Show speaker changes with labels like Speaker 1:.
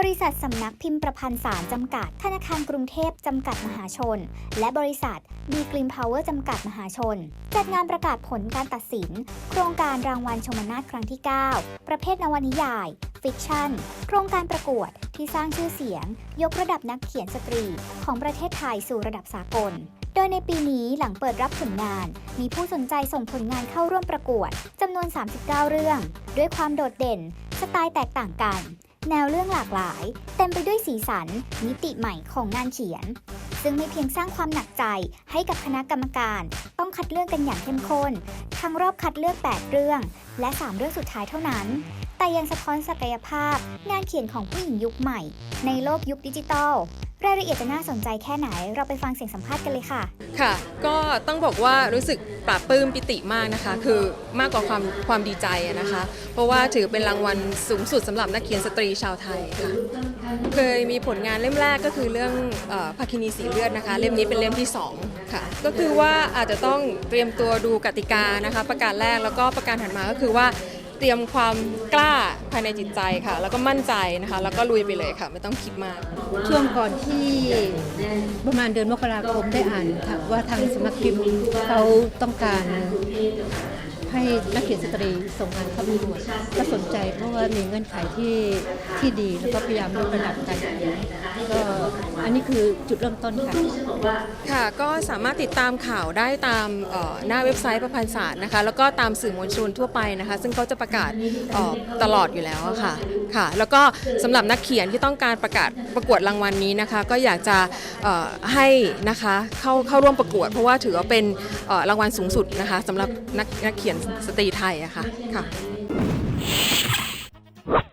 Speaker 1: บริษัทสำนักพิมพ์ประพันธ์สารจำกัด ธนาคารกรุงเทพจำกัดมหาชน และบริษัทบีกลิมพาวเวอร์จำกัดมหาชน จัดงานประกาศผลการตัดสิน โครงการรางวัลชมนาทครั้งที่ 9 ประเภทนวนิยาย ฟิกชั่น โครงการประกวดที่สร้างชื่อเสียง ยกระดับนักเขียนสตรี ของประเทศไทยสู่ระดับสากลโดยในปีนี้หลังเปิดรับผลงาน มีผู้สนใจส่งผลงานเข้าร่วมประกวดจำนวน 39 เรื่อง ด้วยความโดดเด่น สไตล์แตกต่างกัน แนวเรื่องหลากหลาย เต็มไปด้วยสีสัน มิติใหม่ของงานเขียน ซึ่งไม่เพียงสร้างความหนักใจให้กับคณะกรรมการ ต้องคัดเลือกกันอย่างเข้มข้น ทั้งรอบคัดเลือก 8 เรื่อง และ 3 เรื่องสุดท้ายเท่านั้น แต่ยังสะท้อนศักยภาพ งานเขียนของผู้หญิงยุคใหม่ ในโลกยุคดิจิทัล รายละเอียดจะน่าสนใจแค่ไหน เราไปฟังเสียงสัมภาษณ์กันเลยค่ะ
Speaker 2: ค่ะ ก็ต้องบอกว่ารู้สึกปลาบปลื้มปิติมากนะคะ คือมากกว่าความความดีใจนะคะ เพราะว่าถือเป็นรางวัลสูงสุดสำหรับนักเขียนสตรีชาวไทยค่ะ เคยมีผลงานเล่มแรกก็คือเรื่องอภาคินีสีเลือดนะคะ เล่มนี้เป็นเล่มที่ 2 ค่ะ ก็คือว่าอาจจะต้องเตรียมตัวดูกติกานะคะ ประการแรกแล้วก็ประการถัดมาก็คือว่า เตรียมความกล้าภายในจิตใจค่ะ แล้วก็มั่นใจนะคะ แล้วก็ลุยไปเลยค่ะ ไม่ต้องคิดมาก
Speaker 3: ช่วงก่อนที่ประมาณเดือนมกราคมได้อ่านค่ะว่าทางสำนักพิมพ์เขาต้องการให้นักเขียนสตรีส่งงานเข้าประกวดก็สนใจเพราะว่ามีเงื่อนไขที่ที่ดีแล้วก็พยายามยกระดับการเขียนก็ นนี้คือจุดเริ่มต้นค่ะ
Speaker 2: ค่ะ ก็สามารถติดตามข่าวได้ตามหน้าเว็บไซต์ประพันธ์ศาสตร์นะคะ แล้วก็ตามสื่อมวลชนทั่วไปนะคะ ซึ่งเขาจะประกาศตลอดอยู่แล้วค่ะ ค่ะ แล้วก็สำหรับนักเขียนที่ต้องการประกาศประกวดรางวัลนี้นะคะ ก็อยากจะให้นะคะเข้าเข้าร่วมประกวด เพราะว่าถือว่าเป็นรางวัลสูงสุดนะคะสำหรับนักนักเขียนสตรีไทยอะค่ะค่ะ